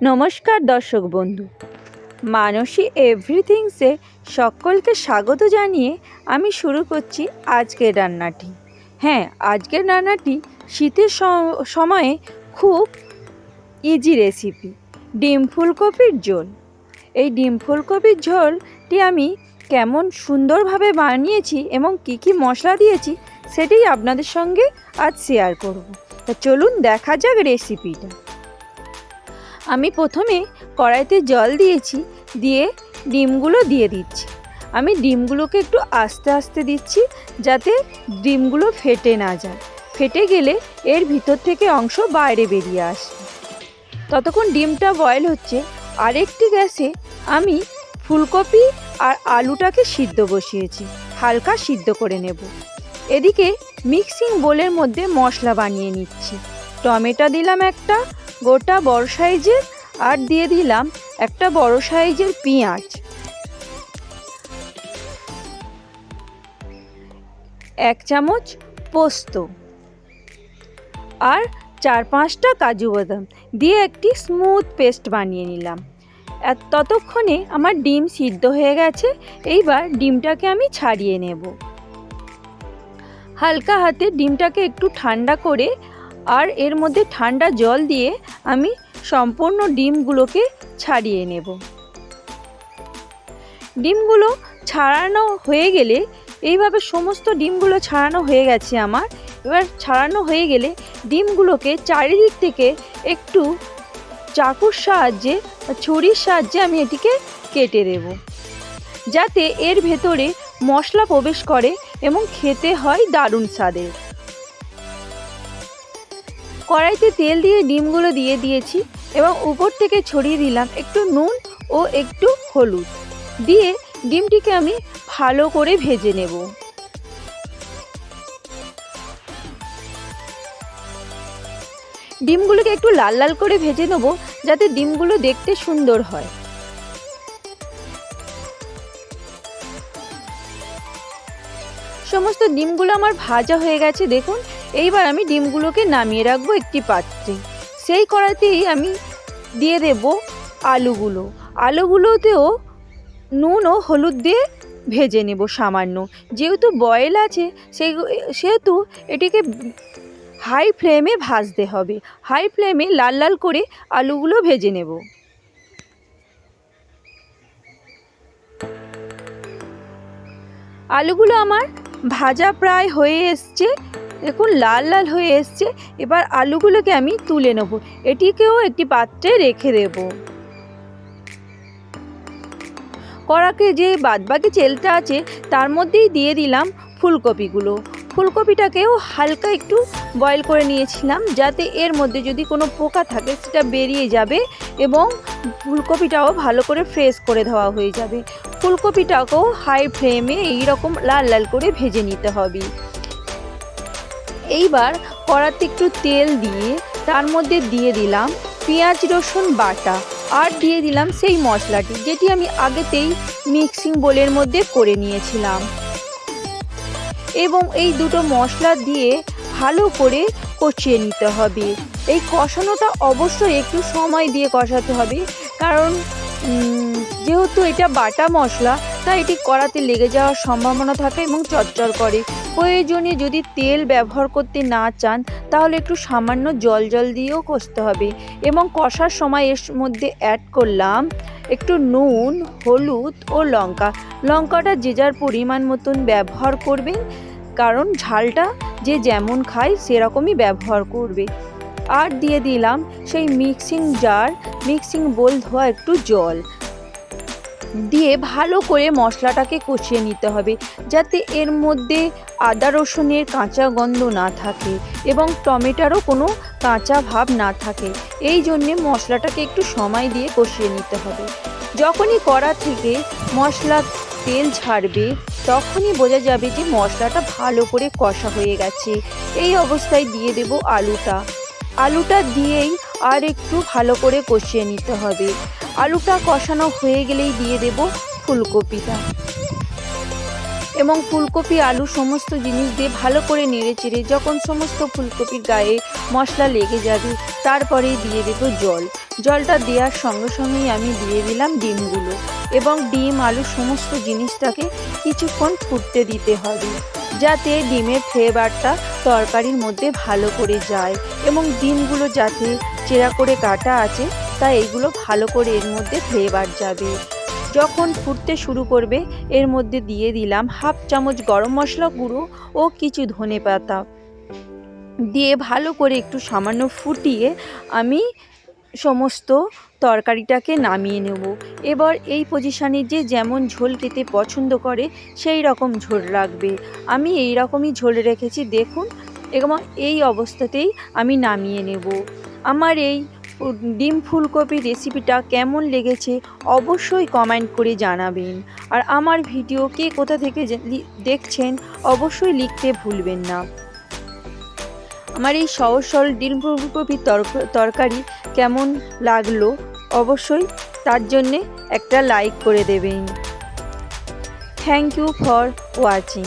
নমস্কার দর্শক বন্ধু। মানসী এভরিথিংসে সকলকে স্বাগত জানিয়ে আমি শুরু করছি আজকের রান্নাটি। হ্যাঁ আজকের রান্নাটি শীতের সময়ে খুব ইজি রেসিপি ডিম ফুলকপির ঝোল। এই ডিম ফুলকপির ঝোলটি আমি কেমন সুন্দরভাবে বানিয়েছি এবং কী কী মশলা দিয়েছি সেটাই আপনাদের সঙ্গে আজ শেয়ার করব। তা চলুন দেখা যাক রেসিপিটা আমি প্রথমে কড়াইতে জল দিয়েছি, দিয়ে ডিমগুলো দিয়ে দিচ্ছি। আমি ডিমগুলোকে একটু আস্তে আস্তে দিচ্ছি যাতে ডিমগুলো ফেটে না যায়। ফেটে গেলে এর ভিতর থেকে অংশ বাইরে বেরিয়ে আসে। ততক্ষণ ডিমটা বয়েল হচ্ছে, আরেকটি গ্যাসে আমি ফুলকপি আর আলুটাকে সিদ্ধ বসিয়েছি, হালকা সিদ্ধ করে নেব। এদিকে মিক্সিং বোলের মধ্যে মশলা বানিয়ে নিচ্ছি। টমেটো দিলাম একটা গোটা বড় সাইজের আর দিয়ে দিলাম একটা বড় সাইজের পেঁয়াজ। এক চামচ পোস্ত আর চার পাঁচটা কাজু বাদাম দিয়ে একটি স্মুথ পেস্ট বানিয়ে নিলাম। ততক্ষণে আমার ডিম সিদ্ধ হয়ে গেছে, এইবার ডিমটাকে আমি ছাড়িয়ে নেব। হালকা হাতে ডিমটাকে একটু ঠান্ডা করে আর এর মধ্যে ঠান্ডা জল দিয়ে আমি সম্পূর্ণ ডিমগুলোকে ছাড়িয়ে নেব। ডিমগুলো ছাড়ানো হয়ে গেলে, এইভাবে সমস্ত ডিমগুলো ছাড়ানো হয়ে গেছে আমার। এবার ছাড়ানো হয়ে গেলে ডিমগুলোকে চারিদিক থেকে একটু চাকুর সাহায্যে ছুরির সাহায্যে আমি এটিকে কেটে দেব। যাতে এর ভেতরে মশলা প্রবেশ করে এবং খেতে হয় দারুণ স্বাদের। কড়াইতে তেল দিয়ে ডিমগুলো দিয়ে দিয়েছি এবং উপর থেকে ছড়িয়ে দিলাম একটু নুন ও একটু হলুদ। দিয়ে ডিমটিকে আমি ভালো করে ভেজে নেব। ডিমগুলোকে একটু লাল লাল করে ভেজে নেব যাতে ডিমগুলো দেখতে সুন্দর হয়। সমস্ত ডিমগুলো আমার ভাজা হয়ে গেছে, দেখুন। এইবার আমি ডিমগুলোকে নামিয়ে রাখব একটি পাত্রে। সেই কড়াইতেই আমি দিয়ে দেব আলুগুলো। আলুগুলোতেও নুন ও হলুদ দিয়ে ভেজে নেব সামান্য। যেহেতু বয়েল আছে, সেই সেহেতু এটিকে হাই ফ্লেমে ভাজতে হবে। হাই ফ্লেমে লাল লাল করে আলুগুলো ভেজে নেব। আলুগুলো আমার ভাজা প্রায় হয়ে এসছে। দেখুন, লাল লাল হয়ে এসছে। এবার আলুগুলোকে আমি তুলে নেব। এটিকেও একটি পাত্রে রেখে দেব। কড়াকে যে বাদবাকি তেলটা আছে, তার মধ্যেই দিয়ে দিলাম ফুলকপিগুলো। ফুলকপিটাকেও হালকা একটু বয়েল করে নিয়েছিলাম, যাতে এর মধ্যে যদি কোনো পোকা থাকে, সেটা বেরিয়ে যাবে এবং ফুলকপিটাও ভালো করে ফ্রেশ করে দেওয়া হয়ে যাবে। ফুলকপিটাকেও হাই ফ্লেমে এইরকম লাল লাল করে ভেজে নিতে হবে। এইবার কড়াতে একটু তেল দিয়ে তার মধ্যে দিয়ে দিলাম পেঁয়াজ, রসুন বাটা আর দিয়ে দিলাম সেই মশলাটি, যেটি আমি আগেতেই মিক্সিং বোলের মধ্যে করে নিয়েছিলাম। এবং এই দুটো মশলা দিয়ে ভালো করে কষিয়ে নিতে হবে। এই কষানোটা অবশ্যই একটু সময় দিয়ে কষাতে হবে, কারণ যেহেতু এটা বাটা মশলা, তাই এটি কড়াতে লেগে যাওয়ার সম্ভাবনা থাকে এবং চচ্চর করে। প্রয়োজনে যদি তেল ব্যবহার করতে না চান, তাহলে একটু সামান্য জল জল দিয়েও কষতে হবে এবং কষার সময় এর মধ্যে অ্যাড করলাম একটু নুন, হলুদ ও লঙ্কা। লঙ্কাটা যে যার পরিমাণ মতন ব্যবহার করবেন, কারণ ঝালটা যে যেমন খায় সেরকমই ব্যবহার করবে। আর দিয়ে দিলাম সেই মিক্সিং জার মিক্সিং বোল ধোয়া একটু জল। দিয়ে ভালো করে মশলাটাকে কষিয়ে নিতে হবে যাতে এর মধ্যে আদা রসুনের কাঁচা গন্ধ না থাকে এবং টমেটোরও কোনো কাঁচা ভাব না থাকে। এই জন্যে মশলাটাকে একটু সময় দিয়ে কষিয়ে নিতে হবে। যখনই কড়া থেকে মশলা তেল ছাড়বে তখনই বোঝা যাবে যে মশলাটা ভালো করে কষা হয়ে গেছে। এই অবস্থায় দিয়ে দেব আলুটা। আলুটা দিয়েই আর একটু ভালো করে কষিয়ে নিতে হবে। আলুটা কষানো হয়ে গেলেই দিয়ে দেব ফুলকপিটা। এবং ফুলকপি, আলু সমস্ত জিনিস দিয়ে ভালো করে নেড়ে চেড়ে যখন সমস্ত ফুলকপির গায়ে মশলা লেগে যাবে, তারপরে দিয়ে দেবো জল। জলটা দেওয়ার সঙ্গে সঙ্গেই আমি দিয়ে দিলাম ডিমগুলো। এবং ডিম, আলু সমস্ত জিনিসটাকে কিছুক্ষণ ফুটতে দিতে হবে। যাতে ডিমের ফ্লেভারটা তরকারির মধ্যে ভালো করে যায় এবং ডিমগুলো যাতে চেরা করে কাটা আছে, তা এগুলো ভালো করে এর মধ্যে ফ্লেভার যাবে। যখন ফুটতে শুরু করবে, এর মধ্যে দিয়ে দিলাম হাফ চামচ গরম মশলা গুঁড়ো ও কিছু ধনে পাতা দিয়ে ভালো করে একটু সামান্য ফুটিয়ে আমি সমস্ত তরকারিটাকে নামিয়ে নেব। এবার এই পজিশানে যে যেমন ঝোল খেতে পছন্দ করে, সেই রকম ঝোল রাখবে আমি এই রকমই ঝোল রেখেছি, দেখুন। এবং এই অবস্থাতেই আমি নামিয়ে নেব। আমার এই ডিম ফুলকপি রেসিপিটা কেমন লেগেছে, অবশ্যই কমেন্ট করে জানাবেন। আর আমার ভিডিও কে কোথা থেকে দেখছেন, অবশ্যই লিখতে ভুলবেন না। আমার এই সহজ সরল ডিম ফুলকপির তরক- তরকারি কেমন লাগল অবশ্যই তার জন্যে একটা লাইক করে দেবেন। Thank you for watching